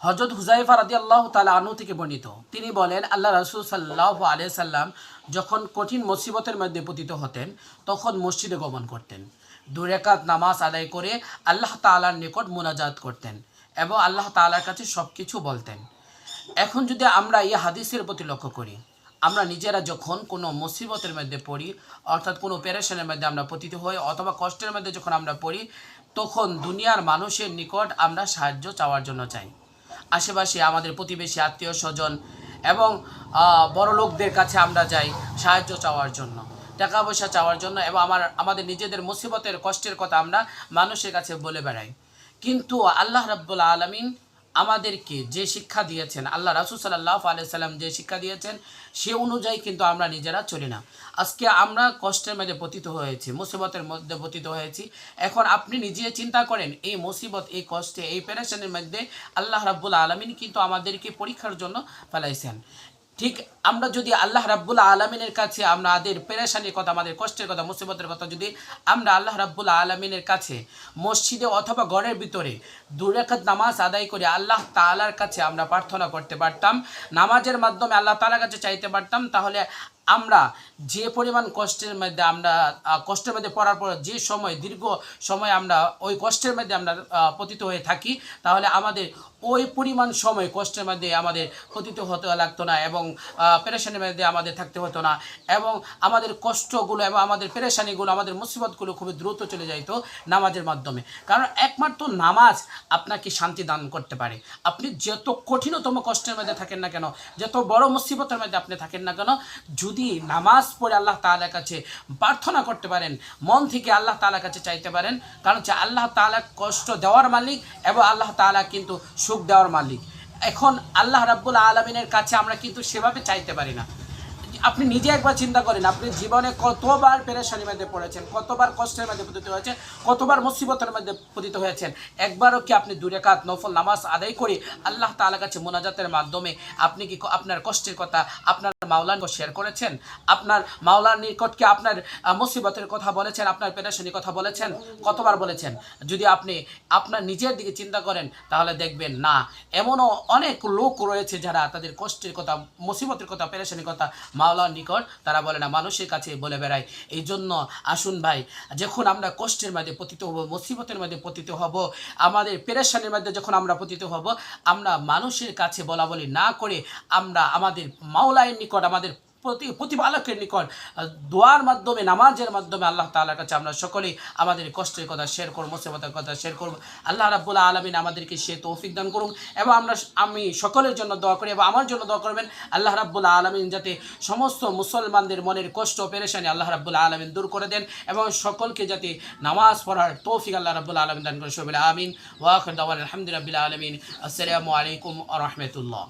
হজরত হুজাইফা রাদি আল্লাহ তালা আনু থেকে বর্ণিত। তিনি বলেন, আল্লাহ রসুল সাল্লাহ আলিয়া সাল্লাম যখন কঠিন মুসিবতের মধ্যে পতিত হতেন, তখন মসজিদে গমন করতেন। দুরেকাত নামাজ আদায় করে আল্লাহ তালার নিকট মোনাজাত করতেন এবং আল্লাহ তালার কাছে সব কিছু বলতেন। এখন যদি আমরা এই হাদিসের প্রতি লক্ষ্য করি, আমরা নিজেরা যখন কোনো মুসিবতের মধ্যে পড়ি, অর্থাৎ কোনো পেরেশনের মধ্যে আমরা পতিত হই অথবা কষ্টের মধ্যে যখন আমরা পড়ি, তখন দুনিয়ার মানুষের নিকট আমরা সাহায্য চাওয়ার জন্য চাই। আশেপাশে আমাদের প্রতিবেশী, আত্মীয় স্বজন এবং বড় লোকদের কাছে আমরা যাই সাহায্য চাওয়ার জন্য, টাকা পয়সা চাওয়ার জন্য এবং আমার, আমাদের নিজেদের মুসিবতের কষ্টের কথা আমরা মানুষের কাছে বলে বেড়াই। কিন্তু আল্লাহ রাব্বুল আলমিন আমাদেরকে যে শিক্ষা দিয়েছেন, আল্লাহ রাসুল সাল্লাহ আলিয়াল্লাম যে শিক্ষা দিয়েছেন, সে অনুযায়ী কিন্তু আমরা নিজেরা চলি না। আজকে আমরা কষ্টের মধ্যে পতিত হয়েছি, মুসিবতের মধ্যে পতিত হয়েছি। এখন আপনি নিজে চিন্তা করেন, এই মুসিবত, এই কষ্টে, এই পেরেশানের মধ্যে আল্লাহ রাব্বুল আলমিন কিন্তু আমাদেরকে পরীক্ষার জন্য ফেলাইছেন। ঠিক আমরা যদি আল্লাহ রাব্বুল আলমিনের কাছে আমাদের পেরেশানির কথা, আমাদের কষ্টের কথা, মুসিবতের কথা যদি আমরা আল্লাহ রাব্বুল আলমিনের কাছে মসজিদে অথবা ঘরের ভিতরে দুরেখাত নামাজ আদায় করে আল্লাহ তালার কাছে আমরা প্রার্থনা করতে পারতাম, নামাজের মাধ্যমে আল্লাহ তালার কাছে চাইতে পারতাম, তাহলে আমরা যে পরিমাণ কষ্টের মধ্যে আমরা কষ্টের মধ্যে পড়ার পর যে সময়, দীর্ঘ সময় আমরা ওই কষ্টের মধ্যে আমরা পতিত হয়ে থাকি, তাহলে আমাদের ওই পরিমাণ সময় কষ্টের মধ্যে আমাদের পতিত হতে লাগতো না এবং পেরেশানির মধ্যে আমাদের থাকতে হতো না এবং আমাদের কষ্টগুলো এবং আমাদের পেরেশানিগুলো, আমাদের মুসিবতগুলো খুবই দ্রুত চলে যাইতো নামাজের মাধ্যমে। কারণ একমাত্র নামাজ আপনাকে শান্তি দান করতে পারে। আপনি যত কঠিনতম কষ্টের মধ্যে থাকেন না কেন, যত বড় মুসিবতের মধ্যে আপনি থাকেন না কেন যদি নামাজ পড়ে আল্লাহ তালার কাছে প্রার্থনা করতে পারেন, মন থেকে আল্লাহ তালার কাছে চাইতে পারেন, কারণ হচ্ছে আল্লাহ তালা কষ্ট দেওয়ার মালিক এবং আল্লাহ তালা কিন্তু সুখ দেওয়ার মালিক। এখন আল্লাহ রাব্বুল আলমিনের কাছে আমরা কিন্তু সেভাবে চাইতে পারি না। আপনি নিজে একবার চিন্তা করেন, আপনি জীবনে কতবার পেরেশানির মধ্যে পড়েছেন, কতবার কষ্টের মধ্যে পতিত হয়েছে কতবার মুসিবতের মধ্যে পতিত হয়েছেন, একবারও কি আপনি দূরে কাত নফল নামাজ আদায় করে আল্লাহ তাআলার কাছে মোনাজাতের মাধ্যমে আপনি কি আপনার কষ্টের কথা, আপনার মাওলার নিকট শেয়ার করেছেন? আপনার মাওলার নিকটকে আপনার মুসিবতের কথা বলেছেন, আপনার পেরেশানির কথা বলেছেন? কতবার বলেছেন? যদি আপনি আপনার নিজের দিকে চিন্তা করেন, তাহলে দেখবেন না, এমনও অনেক লোক রয়েছে যারা তাদের কষ্টের কথা, মুসিবতের কথা, পেরেশানির কথা মাওলার নিকট তারা বলে না, মানুষের কাছে বলে বেড়ায়। এই জন্য আসুন ভাই, যখন আমরা কষ্টের মধ্যে পতিত হব, মুসিবতের মধ্যে পতিত হব, আমাদের পেরেশানের মধ্যে যখন আমরা পতিত হব, আমরা মানুষের কাছে বলা বলি না করে আমরা আমাদের মাওলায়ের নিকট, আমাদের প্রতি প্রতিপালকের নিকট দোয়ার মাধ্যমে, নামাজের মাধ্যমে আল্লাহ তাআলার কাছে আমরা সকলেই আমাদের কষ্টের কথা শেয়ার করব, মুসিবতের কথা শেয়ার করব। আল্লাহ রাব্বুল আলমিন আমাদেরকে সে তৌফিক দান করুন এবং আমরা আমি সকলের জন্য দোয়া করি এবং আমার জন্য দোয়া করবেন। আল্লাহ রাব্বুল আলমিন যাতে সমস্ত মুসলমানদের মনের কষ্ট, পেরেশানি আল্লাহ রাব্বুল আলমিন দূর করে দেন এবং সকলকে যাতে নামাজ পড়ার তৌফিক আল্লাহ রাব্বুল আলমিন দান করে সবিল আমিন। ওয়াখ আলহামদুলিল্লাহ আলমিন। আসসালামু আলাইকুম রহমতুল্লাহ।